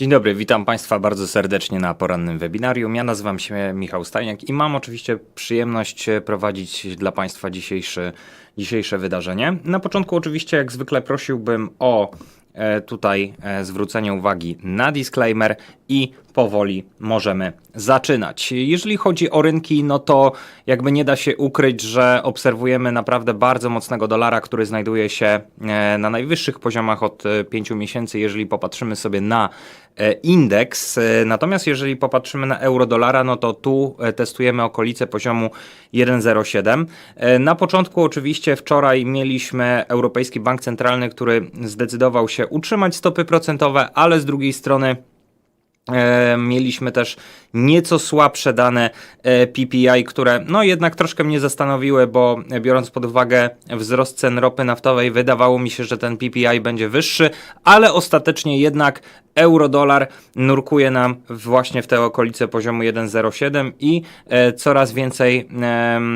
Dzień dobry, witam Państwa bardzo serdecznie na porannym webinarium. Ja nazywam się Michał Stajniak i mam oczywiście przyjemność e, prowadzić dla Państwa dzisiejszy, dzisiejsze wydarzenie. Na początku oczywiście jak zwykle prosiłbym o e, tutaj e, zwrócenie uwagi na disclaimer i powoli możemy zaczynać. Jeżeli chodzi o rynki, no to jakby nie da się ukryć, że obserwujemy naprawdę bardzo mocnego dolara, który znajduje się e, na najwyższych poziomach od 5 miesięcy, jeżeli popatrzymy sobie na e, indeks. E, Natomiast jeżeli popatrzymy na euro-dolara, no to tu e, testujemy okolice poziomu 1,07. E, Na początku oczywiście wczoraj mieliśmy Europejski Bank Centralny, który zdecydował się utrzymać stopy procentowe, ale z drugiej strony E, mieliśmy też nieco słabsze dane e, PPI, które no jednak troszkę mnie zastanowiły, bo e, biorąc pod uwagę wzrost cen ropy naftowej, wydawało mi się, że ten PPI będzie wyższy, ale ostatecznie jednak euro-dolar nurkuje nam właśnie w te okolice poziomu 1,07 i e, coraz więcej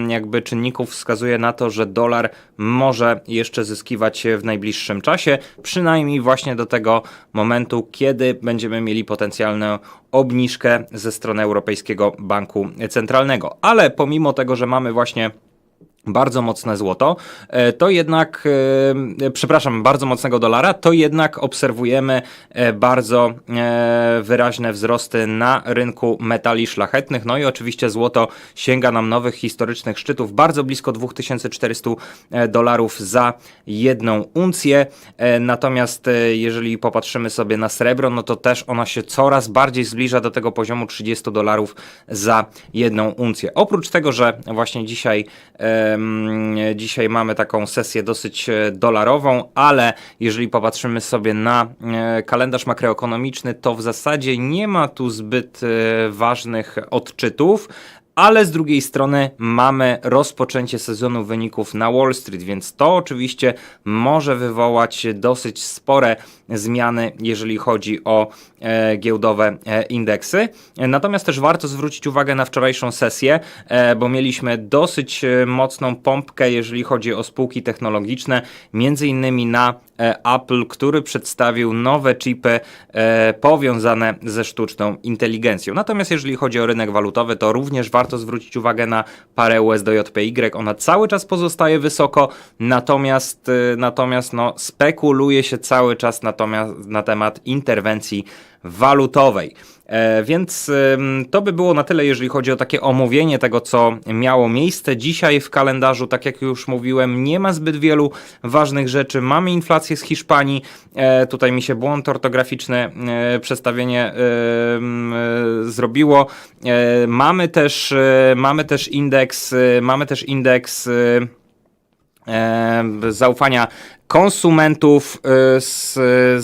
jakby czynników wskazuje na to, że dolar może jeszcze zyskiwać w najbliższym czasie, przynajmniej właśnie do tego momentu, kiedy będziemy mieli potencjalną obniżkę ze strony Europejskiego Banku Centralnego. Ale pomimo tego, że mamy właśnie bardzo mocne złoto, e, to jednak, e, przepraszam, bardzo mocnego dolara, to jednak obserwujemy e, bardzo wyraźne wzrosty na rynku metali szlachetnych. No i oczywiście złoto sięga nam nowych historycznych szczytów, bardzo blisko 2400 dolarów za jedną uncję. Natomiast jeżeli popatrzymy sobie na srebro, no to też ona się coraz bardziej zbliża do tego poziomu 30 dolarów za jedną uncję. Oprócz tego, że właśnie dzisiaj Dzisiaj mamy taką sesję dosyć e, dolarową, ale jeżeli popatrzymy sobie na e, kalendarz makroekonomiczny, to w zasadzie nie ma tu zbyt e, ważnych odczytów. Ale z drugiej strony mamy rozpoczęcie sezonu wyników na Wall Street, więc to oczywiście może wywołać dosyć spore zmiany, jeżeli chodzi o e, giełdowe e, indeksy. Natomiast też warto zwrócić uwagę na wczorajszą sesję, e, bo mieliśmy dosyć mocną pompkę, jeżeli chodzi o spółki technologiczne, między innymi na Apple, który przedstawił nowe chipy e, powiązane ze sztuczną inteligencją. Natomiast jeżeli chodzi o rynek walutowy, to również warto zwrócić uwagę na parę USDJPY. Ona cały czas pozostaje wysoko, natomiast, e, natomiast no, spekuluje się cały czas natomiast na temat interwencji walutowej. E, więc to by było na tyle, jeżeli chodzi o takie omówienie tego, co miało miejsce dzisiaj w kalendarzu. Tak jak już mówiłem, nie ma zbyt wielu ważnych rzeczy. Mamy inflację z Hiszpanii. E, tutaj mi się błąd ortograficzny e, przestawienie zrobiło. Mamy też mamy też indeks mamy też indeks zaufania konsumentów e, z,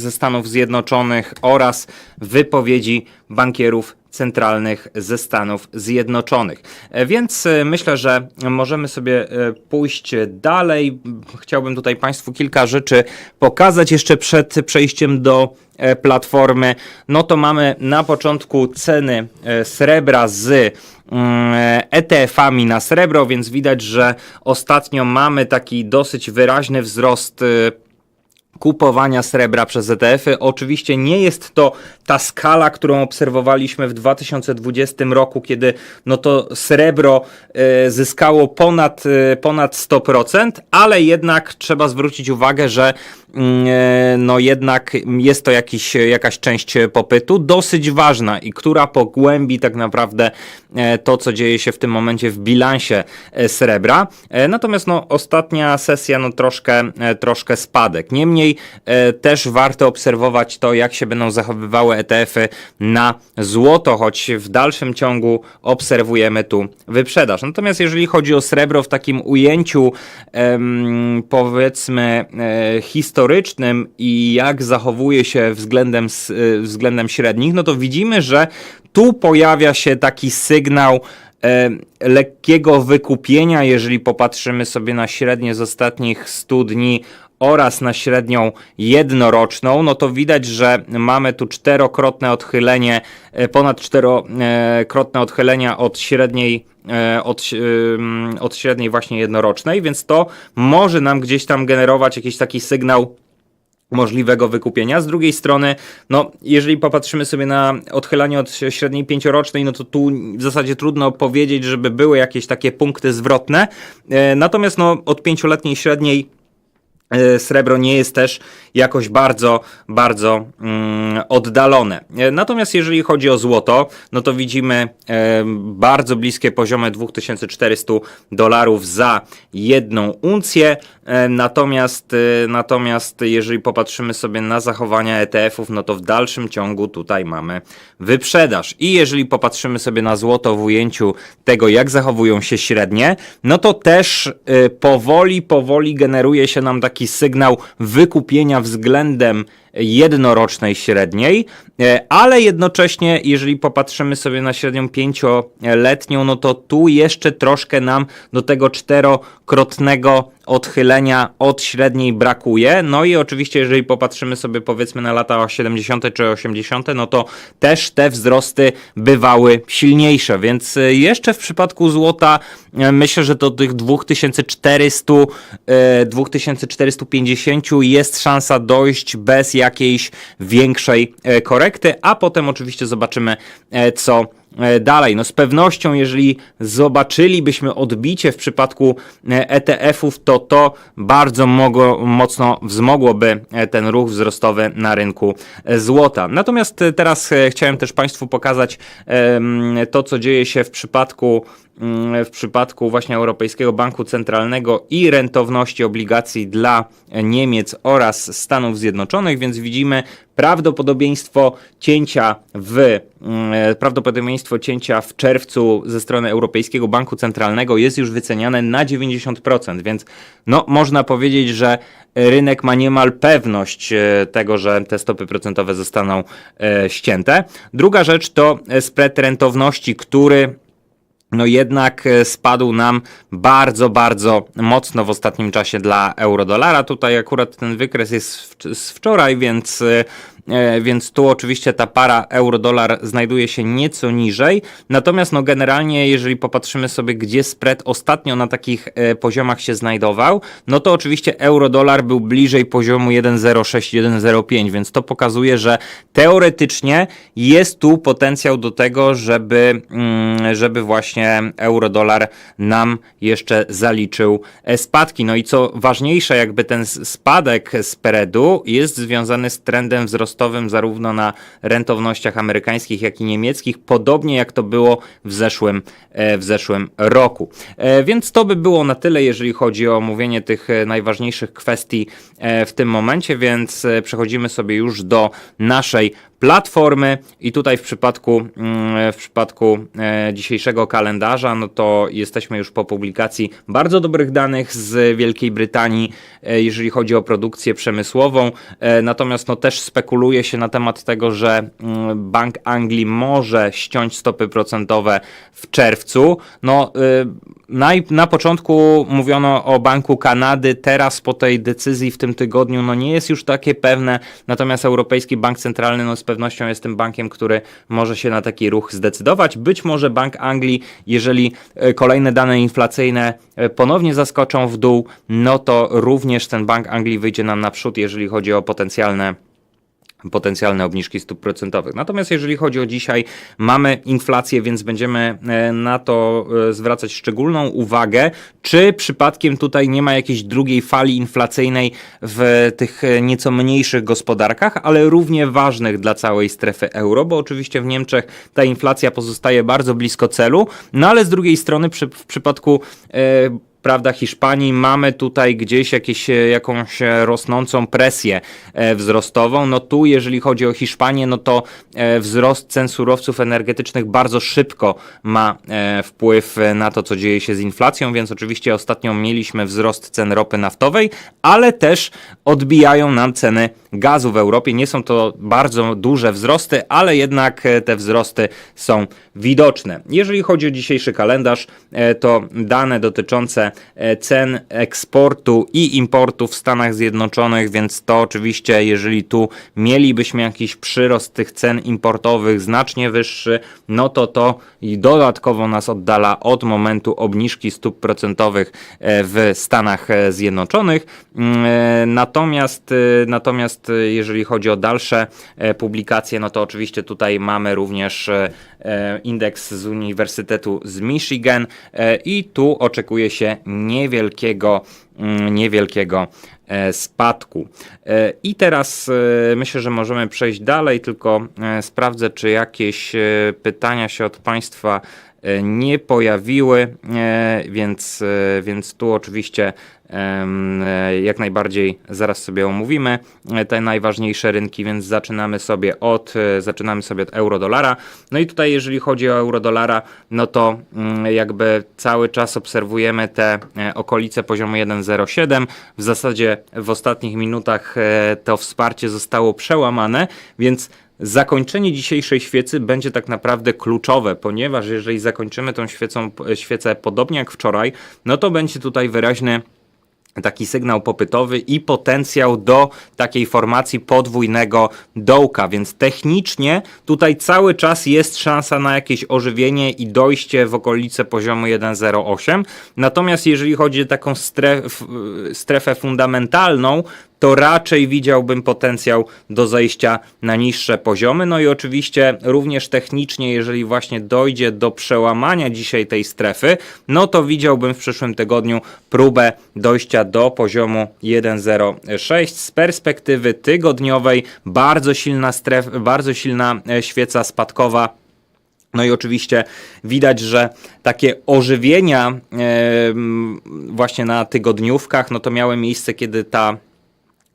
ze Stanów Zjednoczonych oraz wypowiedzi bankierów centralnych ze Stanów Zjednoczonych. E, Więc e, myślę, że możemy sobie e, pójść dalej. Chciałbym tutaj Państwu kilka rzeczy pokazać jeszcze przed przejściem do platformy. No to mamy na początku ceny srebra z mm, ETF-ami na srebro, więc widać, że ostatnio mamy taki dosyć wyraźny wzrost kupowania srebra przez ETF-y. Oczywiście nie jest to ta skala, którą obserwowaliśmy w 2020 roku, kiedy no to srebro e, zyskało ponad, e, ponad 100%, ale jednak trzeba zwrócić uwagę, że mm, e, no jednak jest to jakiś, jakaś część popytu, dosyć ważna i która pogłębi tak naprawdę to, co dzieje się w tym momencie w bilansie srebra. Natomiast no, ostatnia sesja no, troszkę, troszkę spadek. Niemniej e, też warto obserwować to, jak się będą zachowywały ETF-y na złoto, choć w dalszym ciągu obserwujemy tu wyprzedaż. Natomiast jeżeli chodzi o srebro w takim ujęciu powiedzmy e, historycznym i jak zachowuje się względem, e, względem średnich, no to widzimy, że tu pojawia się taki sygnał lekkiego wykupienia, jeżeli popatrzymy sobie na średnie z ostatnich 100 dni oraz na średnią jednoroczną, no to widać, że mamy tu czterokrotne odchylenie, e, ponad czterokrotne odchylenia od średniej e, od, od średniej właśnie jednorocznej, więc to może nam gdzieś tam generować jakiś taki sygnał możliwego wykupienia. Z drugiej strony, no, jeżeli popatrzymy sobie na odchylanie od średniej pięciorocznej, no to tu w zasadzie trudno powiedzieć, żeby były jakieś takie punkty zwrotne. E, Natomiast no, od pięcioletniej średniej e, srebro nie jest też jakoś bardzo, bardzo mm, oddalone. E, Natomiast jeżeli chodzi o złoto, no to widzimy e, bardzo bliskie poziomy 2400 dolarów za jedną uncję. E, Natomiast, e, natomiast jeżeli popatrzymy sobie na zachowania ETF-ów, no to w dalszym ciągu tutaj mamy wyprzedaż. I jeżeli popatrzymy sobie na złoto w ujęciu tego, jak zachowują się średnie, no to też e, powoli, powoli generuje się nam taki sygnał wykupienia względem jednorocznej średniej, e, ale jednocześnie, jeżeli popatrzymy sobie na średnią pięcioletnią, no to tu jeszcze troszkę nam do tego czterokrotnego odchylenia od średniej brakuje. No i oczywiście, jeżeli popatrzymy sobie powiedzmy na lata 70. czy 80., no to też te wzrosty bywały silniejsze, więc e, jeszcze w przypadku złota e, myślę, że do tych 2400, e, 2450 jest szansa dojść bez jakiejś większej e, korekty, a potem oczywiście zobaczymy e, co e, dalej. No z pewnością, jeżeli zobaczylibyśmy odbicie w przypadku ETF-ów, to to bardzo mogło, mocno wzmogłoby ten ruch wzrostowy na rynku złota. Natomiast teraz chciałem też Państwu pokazać to, co dzieje się w przypadku w przypadku właśnie Europejskiego Banku Centralnego i rentowności obligacji dla Niemiec oraz Stanów Zjednoczonych, więc widzimy prawdopodobieństwo cięcia w mm, prawdopodobieństwo cięcia w czerwcu ze strony Europejskiego Banku Centralnego jest już wyceniane na 90%, więc no można powiedzieć, że rynek ma niemal pewność e, tego, że te stopy procentowe zostaną e, ścięte. Druga rzecz to spread rentowności, który no jednak e, spadł nam bardzo, bardzo mocno w ostatnim czasie dla euro-dolara. Tutaj akurat ten wykres jest z wczoraj, więc, e, więc tu oczywiście ta para euro-dolar znajduje się nieco niżej. Natomiast no generalnie, jeżeli popatrzymy sobie, gdzie spread ostatnio na takich e, poziomach się znajdował, no to oczywiście euro-dolar był bliżej poziomu 1,06-1,05, więc to pokazuje, że teoretycznie jest tu potencjał do tego, żeby, mm, żeby właśnie euro-dolar nam jeszcze zaliczył e, spadki. No i co ważniejsze, jakby ten spadek spreadu jest związany z trendem wzrostowym zarówno na rentownościach amerykańskich, jak i niemieckich, podobnie jak to było w zeszłym, e, w zeszłym roku. E, Więc to by było na tyle, jeżeli chodzi o omówienie tych e, najważniejszych kwestii w tym momencie, więc przechodzimy sobie już do naszej platformy. I tutaj w przypadku, mm, w przypadku e, dzisiejszego kalendarza, no to jesteśmy już po publikacji bardzo dobrych danych z Wielkiej Brytanii, e, jeżeli chodzi o produkcję przemysłową, e, natomiast no też spekuluje się na temat tego, że mm, Bank Anglii może ściąć stopy procentowe w czerwcu. No na, na początku mówiono o Banku Kanady, teraz po tej decyzji w tym tygodniu no nie jest już takie pewne, natomiast Europejski Bank Centralny no pewnością jest tym bankiem, który może się na taki ruch zdecydować. Być może Bank Anglii, jeżeli e, kolejne dane inflacyjne e, ponownie zaskoczą w dół, no to również ten Bank Anglii wyjdzie nam naprzód, jeżeli chodzi o potencjalne potencjalne obniżki stóp procentowych. Natomiast jeżeli chodzi o dzisiaj, mamy inflację, więc będziemy e, na to e, zwracać szczególną uwagę, czy przypadkiem tutaj nie ma jakiejś drugiej fali inflacyjnej w tych e, nieco mniejszych gospodarkach, ale równie ważnych dla całej strefy euro, bo oczywiście w Niemczech ta inflacja pozostaje bardzo blisko celu, no ale z drugiej strony przy, w przypadku prawda, Hiszpanii mamy tutaj gdzieś jakieś, e, jakąś e, rosnącą presję e, wzrostową. No tu, jeżeli chodzi o Hiszpanię, no to wzrost cen surowców energetycznych bardzo szybko ma wpływ na to, co dzieje się z inflacją, więc oczywiście ostatnio mieliśmy wzrost cen ropy naftowej, ale też odbijają nam ceny gazu w Europie. Nie są to bardzo duże wzrosty, ale jednak e, te wzrosty są widoczne. Jeżeli chodzi o dzisiejszy kalendarz, e, to dane dotyczące e, cen eksportu i importu w Stanach Zjednoczonych, więc to oczywiście, jeżeli tu mielibyśmy jakiś przyrost tych cen importowych znacznie wyższy, no to to i dodatkowo nas oddala od momentu obniżki stóp procentowych w Stanach Zjednoczonych. Mm, Natomiast, natomiast Natomiast e, jeżeli chodzi o dalsze e, publikacje, no to oczywiście tutaj mamy również e, indeks z Uniwersytetu z Michigan i tu oczekuje się niewielkiego, mm, niewielkiego spadku. I teraz myślę, że możemy przejść dalej, tylko sprawdzę, czy jakieś pytania się od Państwa nie pojawiły, więc, więc tu oczywiście jak najbardziej zaraz sobie omówimy e, te najważniejsze rynki, więc zaczynamy sobie od e, zaczynamy sobie od euro-dolara. No i tutaj jeżeli chodzi o euro-dolara, no to mm, jakby cały czas obserwujemy te e, okolice poziomu 1,07. W zasadzie w ostatnich minutach e, to wsparcie zostało przełamane, więc Zakończenie dzisiejszej świecy będzie tak naprawdę kluczowe, ponieważ jeżeli zakończymy tą świecą, świecę podobnie jak wczoraj, no to będzie tutaj wyraźny taki sygnał popytowy i potencjał do takiej formacji podwójnego dołka, więc technicznie tutaj cały czas jest szansa na jakieś ożywienie i dojście w okolice poziomu 1,08. Natomiast jeżeli chodzi o taką stref, strefę fundamentalną, to raczej widziałbym potencjał do zejścia na niższe poziomy. No i oczywiście również technicznie, jeżeli właśnie dojdzie do przełamania dzisiaj tej strefy, no to widziałbym w przyszłym tygodniu próbę dojścia do poziomu 1,06 z perspektywy tygodniowej. Bardzo silna stref, bardzo silna e, świeca spadkowa no i oczywiście widać, że takie ożywienia właśnie na tygodniówkach, no to miały miejsce, kiedy ta,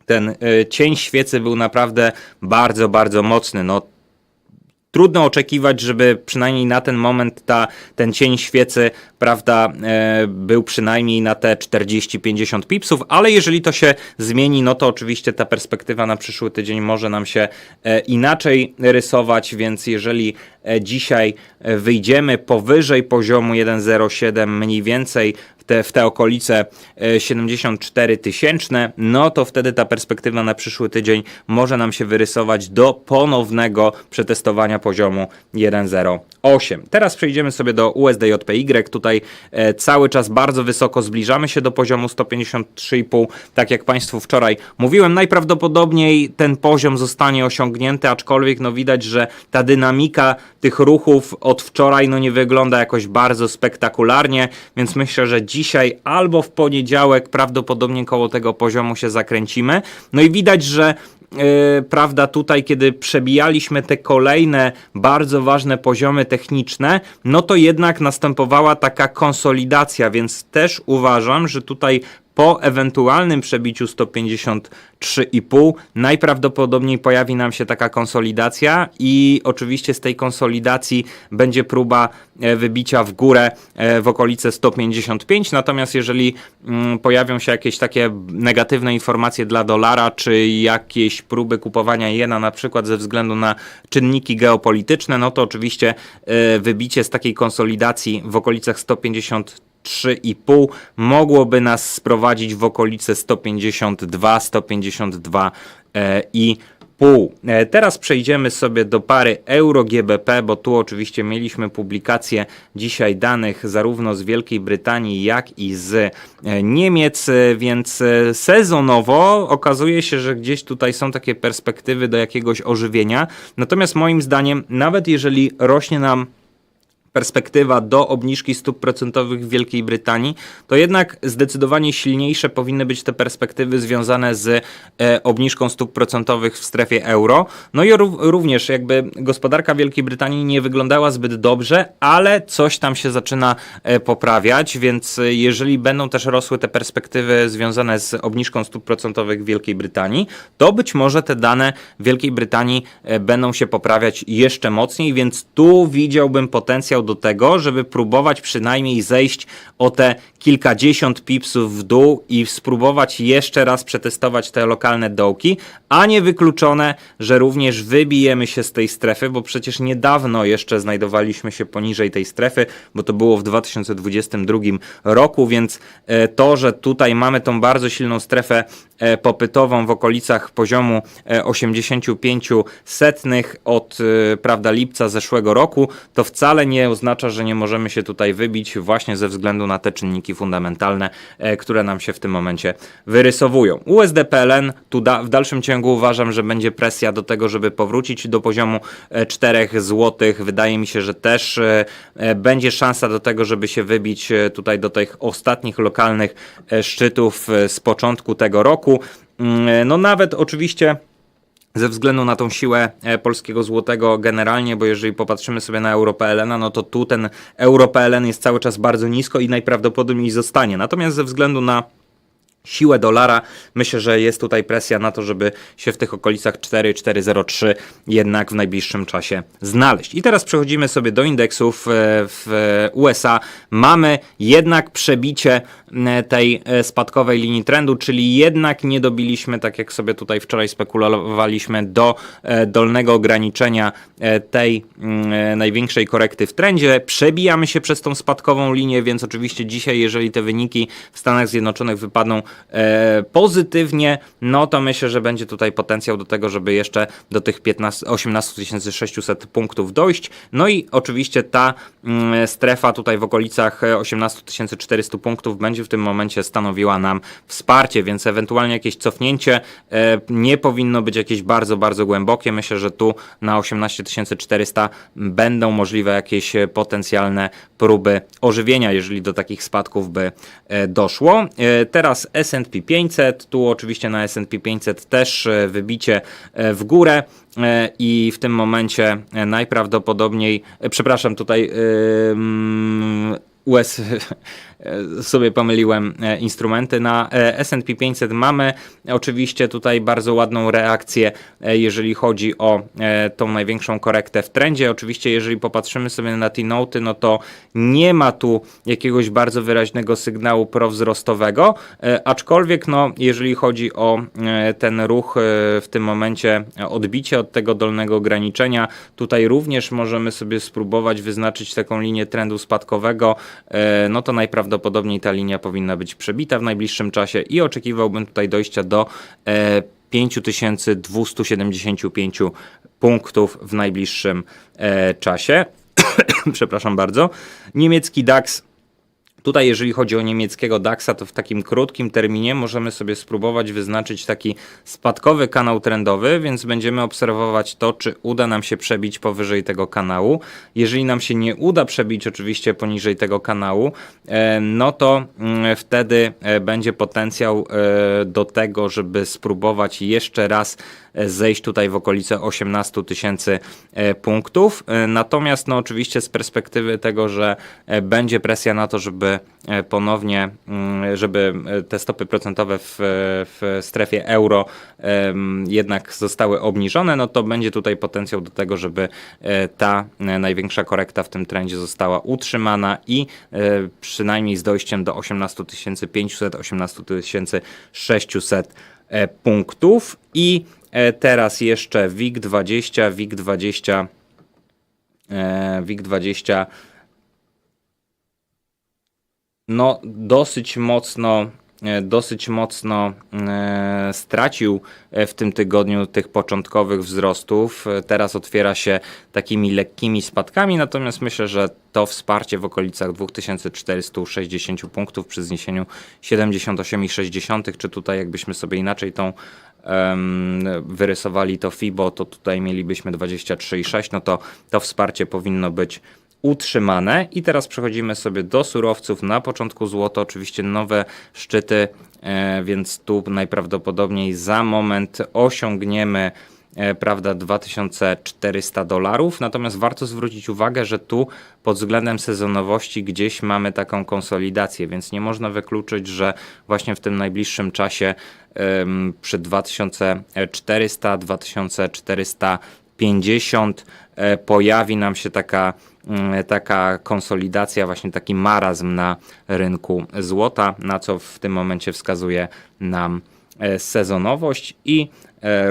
ten e, cień świecy był naprawdę bardzo, bardzo mocny. No, trudno oczekiwać, żeby przynajmniej na ten moment ta, ten cień świecy, prawda, e, był przynajmniej na te 40-50 pipsów, ale jeżeli to się zmieni, no to oczywiście ta perspektywa na przyszły tydzień może nam się e, inaczej rysować, więc jeżeli e, dzisiaj wyjdziemy powyżej poziomu 1,07 mniej więcej te, w te okolice e, 74 tysięczne, no to wtedy ta perspektywa na przyszły tydzień może nam się wyrysować do ponownego przetestowania poziomu 1,08. Teraz przejdziemy sobie do USDJPY. Tutaj e, cały czas bardzo wysoko zbliżamy się do poziomu 153,5. Tak jak Państwu wczoraj mówiłem, najprawdopodobniej ten poziom zostanie osiągnięty, aczkolwiek no widać, że ta dynamika tych ruchów od wczoraj no nie wygląda jakoś bardzo spektakularnie, więc myślę, że dzisiaj albo w poniedziałek prawdopodobnie koło tego poziomu się zakręcimy. No i widać, że prawda, tutaj, kiedy przebijaliśmy te kolejne bardzo ważne poziomy techniczne, no to jednak następowała taka konsolidacja, więc też uważam, że tutaj po ewentualnym przebiciu 153,5 najprawdopodobniej pojawi nam się taka konsolidacja i oczywiście z tej konsolidacji będzie próba e, wybicia w górę e, w okolice 155. Natomiast jeżeli mm, pojawią się jakieś takie negatywne informacje dla dolara, czy jakieś próby kupowania jena na przykład ze względu na czynniki geopolityczne, no to oczywiście e, wybicie z takiej konsolidacji w okolicach 150 3,5 mogłoby nas sprowadzić w okolice 152, 152 e, i pół. E, Teraz przejdziemy sobie do pary euro-GBP, bo tu oczywiście mieliśmy publikację dzisiaj danych zarówno z Wielkiej Brytanii, jak i z e, Niemiec, e, więc sezonowo okazuje się, że gdzieś tutaj są takie perspektywy do jakiegoś ożywienia. Natomiast moim zdaniem, nawet jeżeli rośnie nam perspektywa do obniżki stóp procentowych w Wielkiej Brytanii, to jednak zdecydowanie silniejsze powinny być te perspektywy związane z e, obniżką stóp procentowych w strefie euro. No i ró- również jakby gospodarka Wielkiej Brytanii nie wyglądała zbyt dobrze, ale coś tam się zaczyna e, poprawiać, więc e, jeżeli będą też rosły te perspektywy związane z obniżką stóp procentowych w Wielkiej Brytanii, to być może te dane Wielkiej Brytanii e, będą się poprawiać jeszcze mocniej, więc tu widziałbym potencjał do tego, żeby próbować przynajmniej zejść o te kilkadziesiąt pipsów w dół i spróbować jeszcze raz przetestować te lokalne dołki, a nie wykluczone, że również wybijemy się z tej strefy, bo przecież niedawno jeszcze znajdowaliśmy się poniżej tej strefy, bo to było w 2022 roku, więc e, to, że tutaj mamy tą bardzo silną strefę e, popytową w okolicach poziomu e, 85 setnych od e, prawda, lipca zeszłego roku, to wcale nie oznacza, że nie możemy się tutaj wybić właśnie ze względu na te czynniki fundamentalne, e, które nam się w tym momencie wyrysowują. USD PLN tu da, w dalszym ciągu uważam, że będzie presja do tego, żeby powrócić do poziomu e, 4 zł. Wydaje mi się, że też e, e, będzie szansa do tego, żeby się wybić e, tutaj do tych ostatnich lokalnych e, szczytów e, z początku tego roku. Mm, e, No nawet oczywiście ze względu na tą siłę e, polskiego złotego generalnie, bo jeżeli popatrzymy sobie na euro-PLN, no to tu ten euro-PLN jest cały czas bardzo nisko i najprawdopodobniej zostanie. Natomiast ze względu na siłę dolara, myślę, że jest tutaj presja na to, żeby się w tych okolicach 4,403 jednak w najbliższym czasie znaleźć. I teraz przechodzimy sobie do indeksów e, w USA. Mamy jednak przebicie tej e, spadkowej linii trendu, czyli jednak nie dobiliśmy, tak jak sobie tutaj wczoraj spekulowaliśmy, do e, dolnego ograniczenia e, tej mm, e, największej korekty w trendzie. Przebijamy się przez tą spadkową linię, więc oczywiście dzisiaj, jeżeli te wyniki w Stanach Zjednoczonych wypadną e, pozytywnie, no to myślę, że będzie tutaj potencjał do tego, żeby jeszcze do tych 15, 18 600 punktów dojść. No i oczywiście ta mm, strefa tutaj w okolicach e, 18 400 punktów będzie w tym momencie stanowiła nam wsparcie, więc ewentualnie jakieś cofnięcie e, nie powinno być jakieś bardzo, bardzo głębokie. Myślę, że tu na 18 400 będą możliwe jakieś e, potencjalne próby ożywienia, jeżeli do takich spadków by e, doszło. Teraz S&P 500, tu oczywiście na S&P 500 też wybicie w górę i w tym momencie najprawdopodobniej, przepraszam, tutaj ym, US sobie pomyliłem e, instrumenty. Na e, S&P 500 mamy oczywiście tutaj bardzo ładną reakcję, e, jeżeli chodzi o tą największą korektę w trendzie. Oczywiście, jeżeli popatrzymy sobie na T-noty, no to nie ma tu jakiegoś bardzo wyraźnego sygnału prowzrostowego, aczkolwiek no, jeżeli chodzi o ten ruch w tym momencie, odbicie od tego dolnego ograniczenia, tutaj również możemy sobie spróbować wyznaczyć taką linię trendu spadkowego, no to najprawdopodobniej ta linia powinna być przebita w najbliższym czasie i oczekiwałbym tutaj dojścia do e, 5275 punktów w najbliższym e, czasie. Przepraszam bardzo. Niemiecki DAX Tutaj, jeżeli chodzi o niemieckiego DAX-a, to w takim krótkim terminie możemy sobie spróbować wyznaczyć taki spadkowy kanał trendowy, więc będziemy obserwować to, czy uda nam się przebić powyżej tego kanału. Jeżeli nam się nie uda przebić oczywiście poniżej tego kanału, e, no to mm, wtedy e, będzie potencjał e, do tego, żeby spróbować jeszcze raz zejść tutaj w okolice 18 tysięcy e, punktów. E, Natomiast no oczywiście z perspektywy tego, że e, będzie presja na to, żeby ponownie, mm, żeby te stopy procentowe w, w strefie euro jednak zostały obniżone, no to będzie tutaj potencjał do tego, żeby ta największa korekta w tym trendzie została utrzymana i przynajmniej z dojściem do 18 500, 18 600 e, punktów i teraz jeszcze WIG20, WIG20, e, WIG20 no dosyć mocno e, dosyć mocno e, stracił e, w tym tygodniu tych początkowych wzrostów. E, Teraz otwiera się takimi lekkimi spadkami, natomiast myślę, że to wsparcie w okolicach 2460 punktów przy zniesieniu 78,6, czy tutaj jakbyśmy sobie inaczej tą wyrysowali to FIBO, to tutaj mielibyśmy 23,6, no to to wsparcie powinno być utrzymane. I teraz przechodzimy sobie do surowców. Na początku złoto, oczywiście nowe szczyty, e, więc tu najprawdopodobniej za moment osiągniemy prawda, 2400 dolarów. Natomiast warto zwrócić uwagę, że tu pod względem sezonowości gdzieś mamy taką konsolidację, więc nie można wykluczyć, że właśnie w tym najbliższym czasie przy 2400, 2450 e, pojawi nam się taka, mm, taka konsolidacja, właśnie taki marazm na rynku złota, na co w tym momencie wskazuje nam e, sezonowość i e,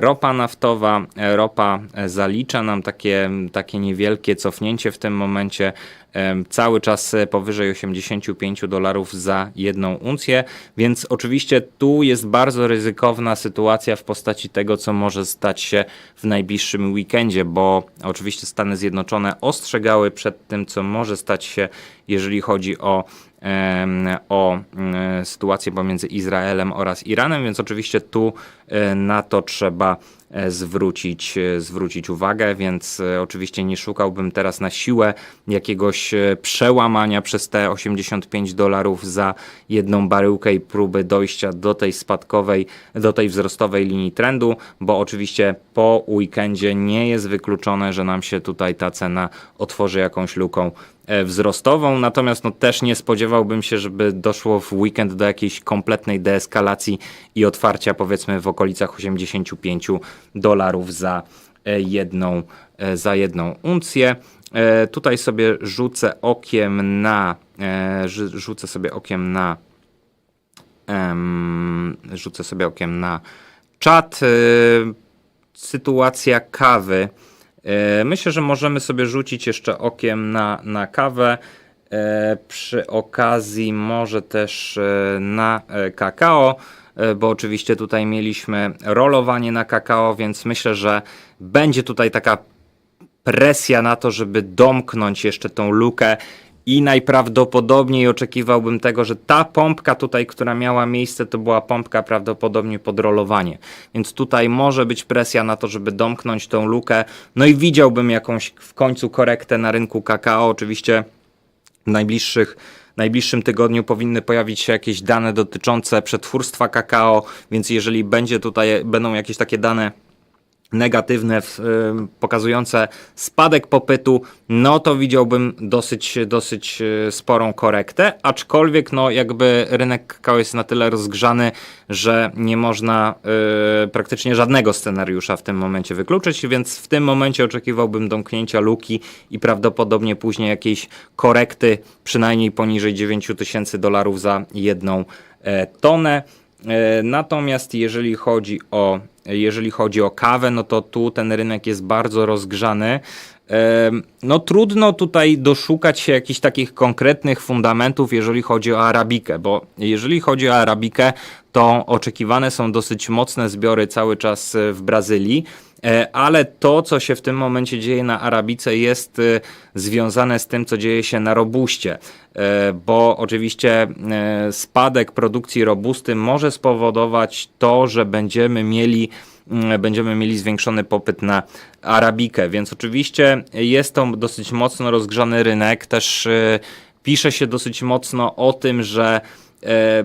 ropa naftowa. E, Ropa e, zalicza nam takie, takie niewielkie cofnięcie w tym momencie, cały czas e, powyżej 85 dolarów za jedną uncję, więc oczywiście tu jest bardzo ryzykowna sytuacja w postaci tego, co może stać się w najbliższym weekendzie, bo oczywiście Stany Zjednoczone ostrzegały przed tym, co może stać się, jeżeli chodzi o o mm, sytuację pomiędzy Izraelem oraz Iranem, więc oczywiście tu e, na to trzeba e, zwrócić, e, zwrócić uwagę, więc oczywiście nie szukałbym teraz na siłę jakiegoś przełamania przez te 85 dolarów za jedną baryłkę i próby dojścia do tej spadkowej, do tej wzrostowej linii trendu, bo oczywiście po weekendzie nie jest wykluczone, że nam się tutaj ta cena otworzy jakąś luką wzrostową, natomiast no też nie spodziewałbym się, żeby doszło w weekend do jakiejś kompletnej deeskalacji i otwarcia powiedzmy w okolicach 85 dolarów za e, jedną, e, za jedną uncję. E, Tutaj sobie rzucę okiem na e, rzu- rzucę sobie okiem na rzucę sobie okiem na czat. E, Sytuacja kawy. E, Myślę, że możemy sobie rzucić jeszcze okiem na, na kawę. E, Przy okazji może też e, na kakao, bo oczywiście tutaj mieliśmy rolowanie na kakao, więc myślę, że będzie tutaj taka presja na to, żeby domknąć jeszcze tą lukę i najprawdopodobniej oczekiwałbym tego, że ta pompka tutaj, która miała miejsce, to była pompka prawdopodobnie pod rolowanie. Więc tutaj może być presja na to, żeby domknąć tą lukę. No i widziałbym jakąś w końcu korektę na rynku kakao. Oczywiście w najbliższych najbliższym tygodniu powinny pojawić się jakieś dane dotyczące przetwórstwa kakao, więc jeżeli będzie tutaj, będą jakieś takie dane negatywne, pokazujące spadek popytu, no to widziałbym dosyć, dosyć y, sporą korektę, aczkolwiek no jakby rynek kakao jest na tyle rozgrzany, że nie można y, praktycznie żadnego scenariusza w tym momencie wykluczyć, więc w tym momencie oczekiwałbym domknięcia luki i prawdopodobnie później jakiejś korekty przynajmniej poniżej 9000 dolarów za jedną e, tonę. E, Natomiast jeżeli chodzi o jeżeli chodzi o kawę, no to tu ten rynek jest bardzo rozgrzany. No trudno tutaj doszukać się jakichś takich konkretnych fundamentów, jeżeli chodzi o arabikę, bo jeżeli chodzi o arabikę, to oczekiwane są dosyć mocne zbiory cały czas e, w Brazylii. E, Ale to, co się w tym momencie dzieje na Arabice, jest e, związane z tym, co dzieje się na Robuście, bo oczywiście spadek produkcji Robusty może spowodować to, że będziemy mieli będziemy mieli zwiększony popyt na arabikę, więc oczywiście jest to dosyć mocno rozgrzany rynek. Też e, pisze się dosyć mocno o tym, że e,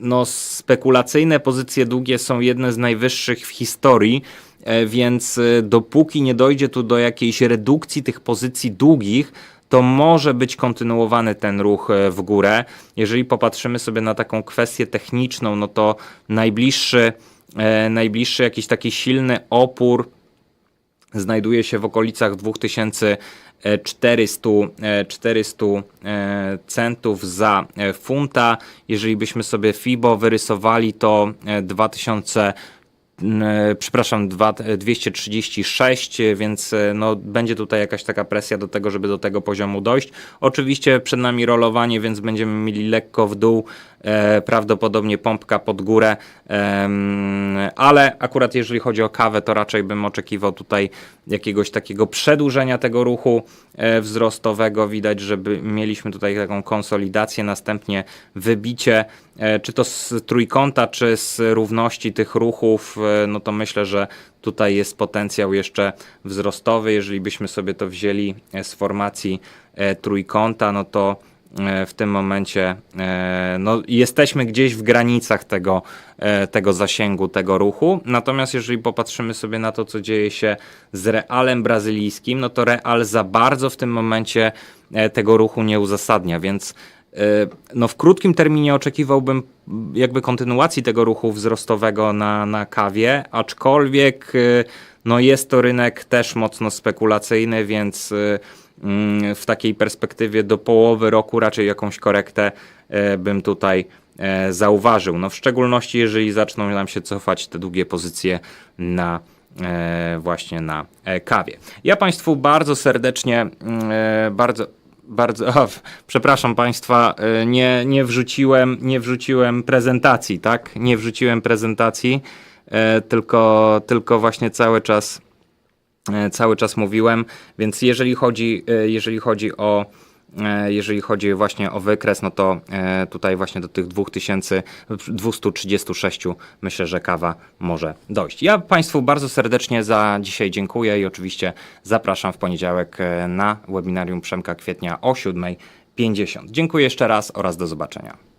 no, spekulacyjne pozycje długie są jedne z najwyższych w historii, e, więc e, dopóki nie dojdzie tu do jakiejś redukcji tych pozycji długich, to może być kontynuowany ten ruch e, w górę. Jeżeli popatrzymy sobie na taką kwestię techniczną, no to najbliższy, najbliższy jakiś taki silny opór znajduje się w okolicach 2400 e, 400 e, centów za e, funta. Jeżeli byśmy sobie FIBO wyrysowali, to e, 2000 n- e, przepraszam, dwa- e, 236, e, więc e, no, będzie tutaj jakaś taka presja do tego, żeby do tego poziomu dojść. Oczywiście przed nami rolowanie, więc będziemy mieli lekko w dół, e, prawdopodobnie pompka pod górę, ale akurat jeżeli chodzi o kawę, to raczej bym oczekiwał tutaj jakiegoś takiego przedłużenia tego ruchu e, wzrostowego. Widać, żeby mieliśmy tutaj taką konsolidację, następnie wybicie, e, czy to z trójkąta, czy z równości tych ruchów, e, no to myślę, że tutaj jest potencjał jeszcze wzrostowy. Jeżeli byśmy sobie to wzięli e, z formacji e, trójkąta, no to e, w tym momencie e, no, jesteśmy gdzieś w granicach tego, e, tego zasięgu, tego ruchu. Natomiast jeżeli popatrzymy sobie na to, co dzieje się z realem brazylijskim, no to real za bardzo w tym momencie e, tego ruchu nie uzasadnia, więc e, no w krótkim terminie oczekiwałbym jakby kontynuacji tego ruchu wzrostowego na, na kawie, aczkolwiek e, no jest to rynek też mocno spekulacyjny, więc e, w takiej perspektywie do połowy roku raczej jakąś korektę e, bym tutaj e, zauważył. No w szczególności jeżeli zaczną nam się cofać te długie pozycje na e, właśnie na kawie. Ja Państwu bardzo serdecznie, mm, bardzo bardzo, o, w- przepraszam Państwa, nie, nie, wrzuciłem, nie wrzuciłem prezentacji, tak? Nie wrzuciłem prezentacji, tylko, tylko właśnie cały czas, cały czas mówiłem, więc jeżeli chodzi, e, jeżeli chodzi o, e, jeżeli chodzi właśnie o wykres, no to e, tutaj właśnie do tych 2236 myślę, że kawa może dojść. Ja Państwu bardzo serdecznie za dzisiaj dziękuję i oczywiście zapraszam w poniedziałek e, na webinarium Przemka Kwietnia o 7.50. Dziękuję jeszcze raz oraz do zobaczenia.